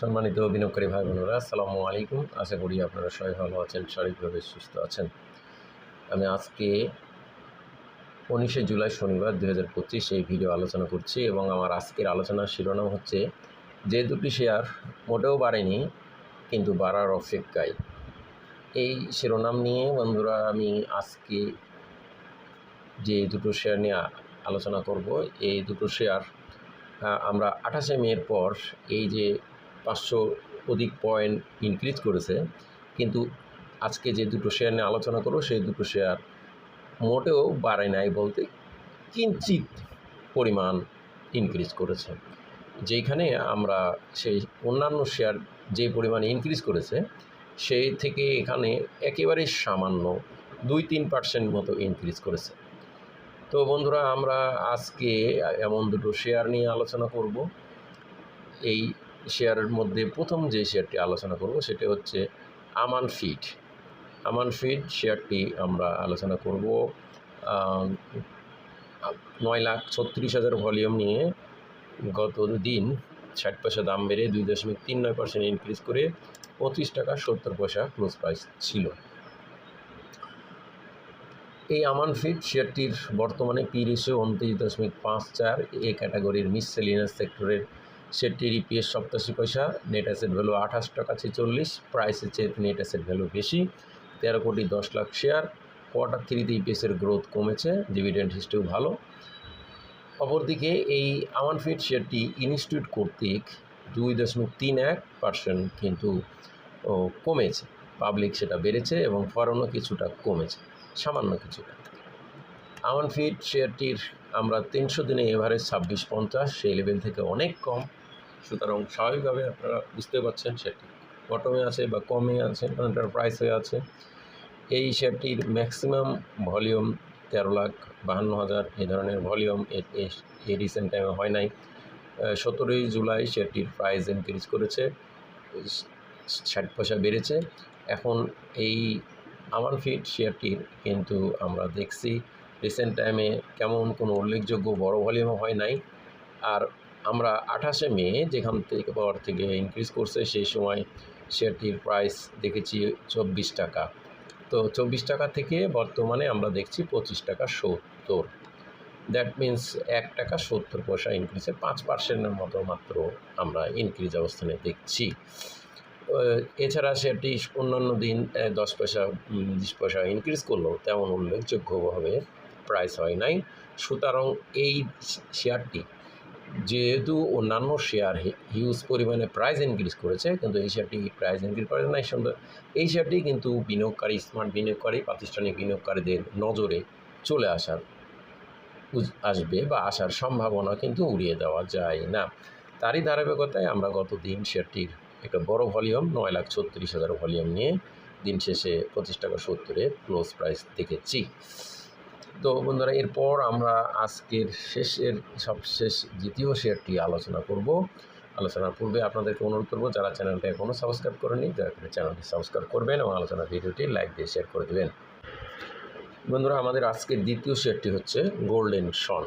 সম্মানিত বিনিয়োগকারী ভাই বোনেরা, আসসালামু আলাইকুম। আশা করি আপনারা সবাই ভালো আছেন, শারীরিকভাবে সুস্থ আছেন। আমি আজকে উনিশে জুলাই শনিবার দু হাজার পঁচিশ এই ভিডিও আলোচনা করছি এবং আমার আজকের আলোচনার শিরোনাম হচ্ছে, যে দুটি শেয়ার মোটেও বাড়েনি, কিন্তু বাড়ার অপেক্ষায়। এই শিরোনাম নিয়ে বন্ধুরা, আমি আজকে যে দুটো শেয়ার নিয়ে আলোচনা করব, এই দুটো শেয়ার আমরা আঠাশে মের পর এই যে পাঁচশো অধিক পয়েন্ট ইনক্রিজ করেছে। কিন্তু আজকে যে দুটো শেয়ার নিয়ে আলোচনা করব, সেই দুটো শেয়ার মোটেও বাড়ে নাই বলতে কিঞ্চিত পরিমাণ ইনক্রিজ করেছে। যেইখানে আমরা সেই অন্যান্য শেয়ার যে পরিমাণ ইনক্রিজ করেছে, সেই থেকে এখানে একেবারে সামান্য দুই তিন পার্সেন্ট মতো ইনক্রিজ করেছে। তো বন্ধুরা, আমরা আজকে এমন দুটো শেয়ার নিয়ে আলোচনা করব। এই শেয়ারের মধ্যে প্রথম যে শেয়ারটি আলোচনা করব সেটি হচ্ছে আমান ফিড। আমান ফিড শেয়ারটি আমরা আলোচনা করব নয় লাখ ছত্রিশ হাজার ভলিউম নিয়ে গত দিন ষাট পয়সা দাম বেড়ে দুই দশমিক তিন নয় পার্সেন্ট ইনক্রিজ করে পঁচিশ টাকা সত্তর পয়সা ক্লোজ প্রাইস ছিল। এই আমান ফিড শেয়ারটির বর্তমানে পি রেশিও উনত্রিশ দশমিক পাঁচ চার এ ক্যাটাগরির মিসসেলিনাস সেক্টরের শেয়ারটির ইপিএস সপ্তাশি পয়সা নেট অ্যাসেট ভ্যালু আঠাশ টাকা ছেচল্লিশ প্রাইসের চেয়ে নেট অ্যাসেট ভ্যালু বেশি, তেরো কোটি দশ লাখ শেয়ার কোয়ার্টার থ্রিতে ইপিএসের গ্রোথ কমেছে ডিভিডেন্ড হিস্ট্রিও ভালো। অপরদিকে এই আমান ফিড শেয়ারটি ইনস্টিটিউট কর্তৃক দুই দশমিক তিন এক পার্সেন্ট কিন্তু কমেছে। পাবলিক সেটা বেড়েছে এবং ফরেনও কিছুটা কমেছে, সামান্য কিছুটা। আমান ফিড শেয়ারটির আমরা তিনশো দিনে এভারেজ ছাব্বিশ পঞ্চাশ, সেই লেভেল থেকে অনেক কম। সুতরাং স্বাভাবিকভাবে আপনারা বুঝতে পারছেন সেটি। বটমে আছে বা কমে আছে এটার প্রাইস হয়ে আছে। এই শেয়ারটির ম্যাক্সিমাম ভলিউম তেরো লাখ বাহান্ন হাজার। এই ধরনের ভলিউম এই রিসেন্ট টাইমে হয় নাই। সতেরোই জুলাই শেয়ারটির প্রাইস ইনক্রিজ করেছে। ষাট পয়সা বেড়েছে। এখন এই আমার ফিট শেয়ারটির কিন্তু আমরা দেখছি। রিসেন্ট টাইমে কেমন কোনো উল্লেখযোগ্য বড় ভলিউম হয় নাই। আর আমরা আঠাশে মে যেখান থেকে পাওয়ার থেকে ইনক্রিজ করছে, সেই সময় শেয়ারটির প্রাইস দেখেছি চব্বিশ টাকা। তো চব্বিশ টাকা থেকে বর্তমানে আমরা দেখছি পঁচিশ টাকা সত্তর। দ্যাট মিন্স এক টাকা সত্তর পয়সা ইনক্রিজে পাঁচ পার্সেন্টের মতো মাত্র আমরা ইনক্রিজ অবস্থানে দেখছি। এছাড়া সেটি অন্যান্য দিন দশ পয়সা বিশ পয়সা ইনক্রিজ করলেও তেমন উল্লেখযোগ্যভাবে প্রাইস হয় নাই। সুতরাং এই শেয়ারটি যেহেতু অন্যান্য শেয়ার হিউজ পরিমাণে প্রাইস ইনক্রিজ করেছে, কিন্তু এই শেয়ারটি প্রাইস ইনক্রিজ করে সুন্দর এই শেয়ারটি কিন্তু বিনিয়োগকারী স্মার্ট বিনিয়োগকারী, প্রাতিষ্ঠানিক বিনিয়োগকারীদের নজরে চলে আসার আসবে বা আসার সম্ভাবনা কিন্তু উড়িয়ে দেওয়া যায় না। তারই ধারাবাহিকতায় আমরা গত দিন শেয়ারটির একটা বড় ভলিউম নয় লাখ ছত্রিশ হাজার ভলিউম নিয়ে দিন শেষে পঁচিশ টাকা সত্তরে ক্লোজ প্রাইস দেখেছি। তো বন্ধুরা, এরপর আমরা আজকের শেষের, সবশেষ দ্বিতীয় শেয়ারটি আলোচনা করব। আলোচনার পূর্বে আপনাদেরকে অনুরোধ করব, যারা চ্যানেলটা এখনও সাবস্ক্রাইব করেনি দয়া করে চ্যানেলটি সাবস্ক্রাইব করবেন এবং আলোচনা ভিডিওটি লাইক দিয়ে শেয়ার করে দেবেন। বন্ধুরা, আমাদের আজকের দ্বিতীয় শেয়ারটি হচ্ছে গোল্ডেন শন।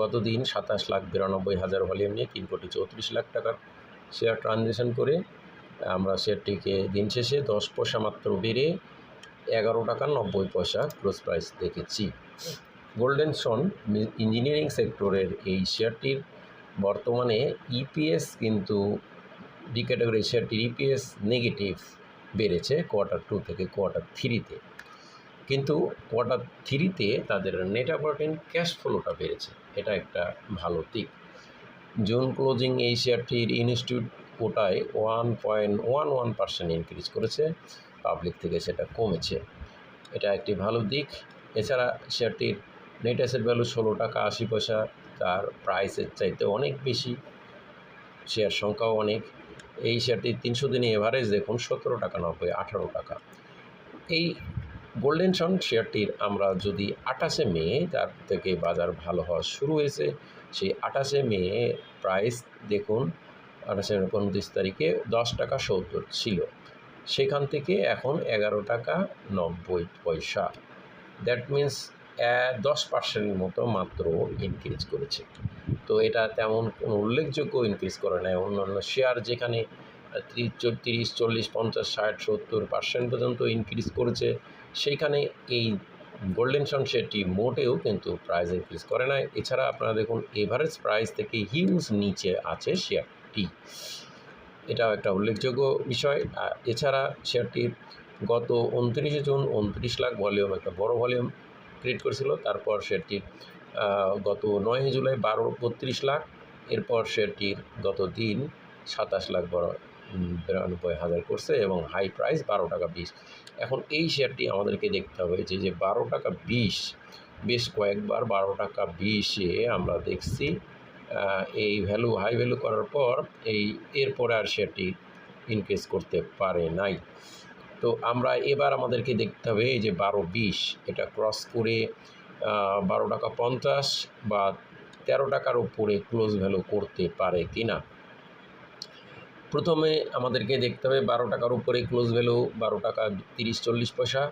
গত দিন সাতাশ লাখ বিরানব্বই হাজার ভলিউম নিয়ে তিন কোটি চৌত্রিশ লাখ টাকার শেয়ার ট্রানজ্যাকশন করে আমরা শেয়ারটিকে দিন শেষে দশ পয়সা মাত্র বেড়ে এগারো টাকা নব্বই পয়সা ক্লোজ প্রাইস দেখেছি। গোল্ডেন সন ইঞ্জিনিয়ারিং সেক্টরের এই শেয়ারটির বর্তমানে ইপিএস কিন্তু ডি ক্যাটাগরি শেয়ারটির ইপিএস নেগেটিভ বেড়েছে কোয়ার্টার টু থেকে কোয়ার্টার থ্রিতে কিন্তু কোয়ার্টার থ্রিতে তাদের নেট অপারেটিং ক্যাশ ফ্লোটা বেড়েছে। এটা একটা ভালো দিক। জুন ক্লোজিং এই শেয়ারটির ইনস্টিটিউট কোটায় one point one one percent increase করেছে পাবলিক থেকে সেটা কমেছে। এটা একটি ভালো দিক। এছাড়া শেয়ারটির নেট অ্যাসেট ভ্যালু ষোলো টাকা আশি পয়সা, তার প্রাইসের চাইতে অনেক বেশি। শেয়ার সংখ্যাও অনেক। এই শেয়ারটির তিনশো দিনে এভারেজ দেখুন সতেরো টাকা, নব্বই, আঠারো টাকা। এই গোল্ডেন সন শেয়ারটির আমরা যদি আঠাশে মে তার থেকে বাজার ভালো হওয়া শুরু হয়েছে, সেই আঠাশে মে প্রাইস দেখুন আঠাশে উনত্রিশ তারিখে দশ টাকা সত্তর ছিল। সেখান থেকে এখন এগারো টাকা নব্বই পয়সা। দ্যাট মিন্স দশ পার্সেন্টের মতো মাত্র ইনক্রিজ করেছে। তো এটা তেমন কোনো উল্লেখযোগ্য ইনক্রিজ করে নাই। অন্যান্য শেয়ার যেখানে তিরিশ চল্লিশ, পঞ্চাশ, ষাট, সত্তর পার্সেন্ট পর্যন্ত ইনক্রিজ করেছে, সেইখানে এই গোল্ডেন সন শেয়ারটি মোটেও কিন্তু প্রাইস ইনক্রিজ করে নাই। এছাড়া আপনারা দেখুন এভারেজ প্রাইস থেকে হিউজ নিচে আছে শেয়ারটি এটাও একটা উল্লেখযোগ্য বিষয়। আর এছাড়া শেয়ারটির গত উনত্রিশে জুন উনত্রিশ লাখ ভলিউম, একটা বড় ভলিউম ক্রিয়েট করেছিল। তারপর শেয়ারটির গত নয় জুলাই বারো, বত্রিশ লাখ। এরপর শেয়ারটির গত দিন সাতাশ লাখ বড় বিরানব্বই হাজার করছে এবং হাই প্রাইস বারো টাকা বিশ। এখন এই শেয়ারটি আমাদেরকে দেখতে হবে যে যে বারো টাকা বিশ, বেশ কয়েকবার বারো টাকা বিশে আমরা দেখছি। এই ভ্যালু হাই ভ্যালু করার পর এই এরপরে আর শেয়ারটি ইনক্রিজ করতে পারে নাই। তো আমরা এবার আমাদেরকে দেখতে হবে যে বারো বিশ, এটা ক্রস করে বারো টাকা পঞ্চাশ বা তেরো টাকার উপরে ক্লোজ ভ্যালু করতে পারে কি না প্রথমে আমাদেরকে দেখতে হবে বারো টাকার উপরে ক্লোজ ভ্যালু বারো টাকা তিরিশ চল্লিশ পয়সা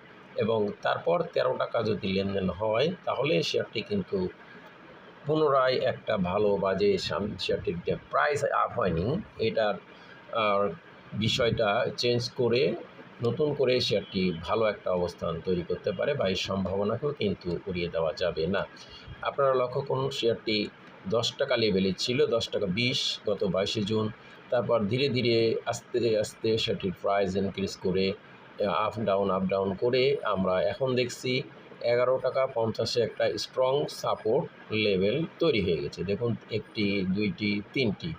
এবং তারপর তেরো টাকা যদি লেনদেন হয়, তাহলে শেয়ারটি কিন্তু পুনরায় একটা ভালো বাজে শেয়ারটির যে প্রাইস আপ হয়নি। এটার বিষয়টা চেঞ্জ করে, নতুন করে শেয়ারটি ভালো একটা অবস্থান তৈরি করতে পারে বা এই সম্ভাবনাকেও কিন্তু উড়িয়ে দেওয়া যাবে না। আপনারা লক্ষ্য করুন শেয়ারটি দশ টাকা লেভেলে ছিল, দশ টাকা বিশ গত বাইশে জুন। তারপর ধীরে ধীরে আস্তে আস্তে সেটির প্রাইস ইনক্রিজ করে আপ ডাউন আপ ডাউন করে আমরা এখন দেখছি এগারো টাকা পঞ্চাশে একটা স্ট্রং সাপোর্ট লেভেল তৈরি হয়ে গেছে। দেখুন, একটি, দুইটি, তিনটি।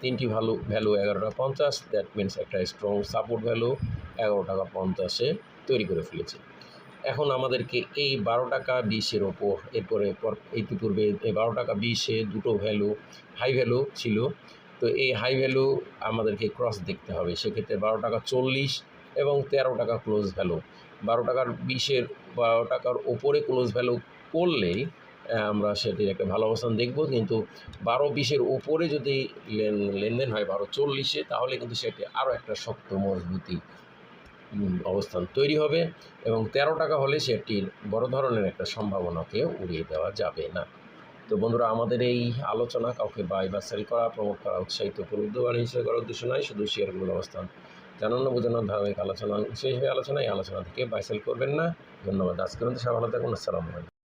তিনটি ভ্যালু ভ্যালু এগারো টাকা পঞ্চাশ দ্যাট মিনস একটা স্ট্রং সাপোর্ট ভ্যালু এগারো টাকা পঞ্চাশে তৈরি করে ফেলেছে। এখন আমাদেরকে এই বারো টাকা বিশের ওপর, এরপরে পর, ইতিপূর্বে এই বারো টাকা বিশে দুটো ভ্যালু হাই ভ্যালু ছিল। তো এই হাই ভ্যালু আমাদেরকে ক্রস দেখতে হবে। সেক্ষেত্রে বারো টাকা চল্লিশ এবং তেরো টাকা ক্লোজ ভ্যালু বারো টাকার বিশের বারো টাকার ওপরে ক্লোজ ভ্যালু করলেই আমরা সেটির একটা ভালো অবস্থান দেখব। কিন্তু বারো বিশের ওপরে যদি লেন, লেনদেন হয় বারো চল্লিশে, তাহলে কিন্তু সেটি আরও একটা শক্ত, মজবুতি অবস্থান তৈরি হবে এবং তেরো টাকা হলে সেটির বড় ধরনের একটা সম্ভাবনাকে উড়িয়ে দেওয়া যাবে না। তো বন্ধুরা, আমাদের এই আলোচনা, কাউকে বাই বা সেল করা প্রমোট করা, উৎসাহিত করে উদ্যোগান হিসেবে করার উদ্দেশ্য নয়, শুধু শেয়ারগুলোর অবস্থান জানানো, বোঝানোর ধারাবাহিক আলোচনা সেই হিসেবে আলোচনায় আলোচনা থেকে বাইসেল করবেন না। ধন্যবাদ। আজকের মধ্যে সবাই ভালো থাকুন। আসসালামু আলাইকুম।